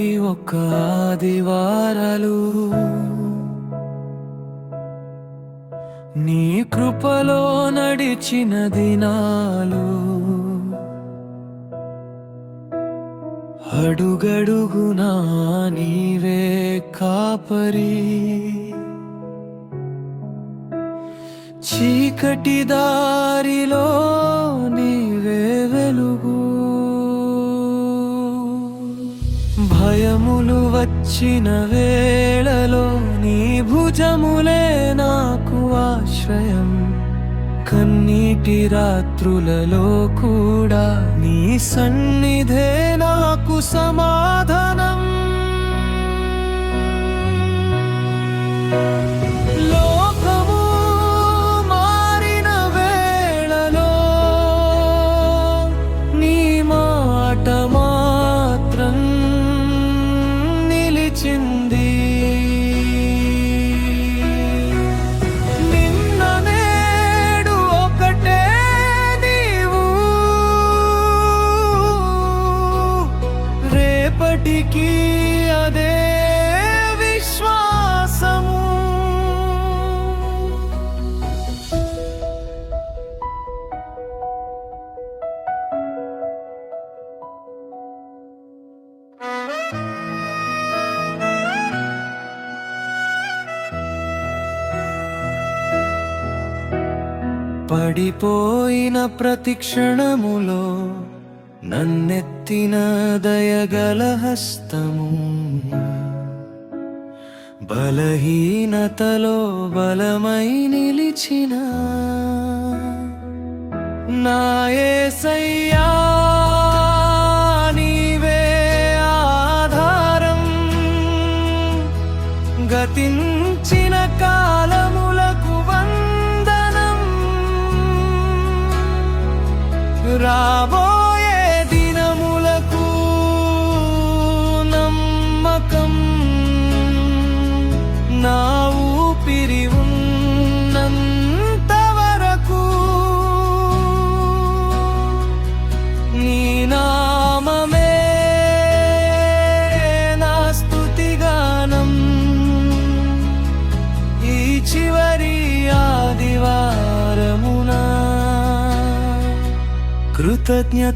యాభై ఒక్క ఆదివారాలు నీ కృపలో నడిచిన దినాలు. అడుగడుగునా నీవే కాపరి. చీకటి దారిలో నీవే వెలుగు. వచ్చిన వేళలో నీ భుజములే నాకు ఆశ్రయం. కన్నీటి రాత్రులలో కూడా నీ సన్నిధే నాకు సమా నిలిచింది నిన్న నేడు ఒకటే నీవు. రేపటికి పడిపోయిన ప్రతి క్షణములో నన్నెత్తిన దయగల హస్తము. బలహీనతలో బలమై నిలిచిన నాయసయ్యా నీవే ఆధారం. గతించిన కాలముల bravo. Круто дня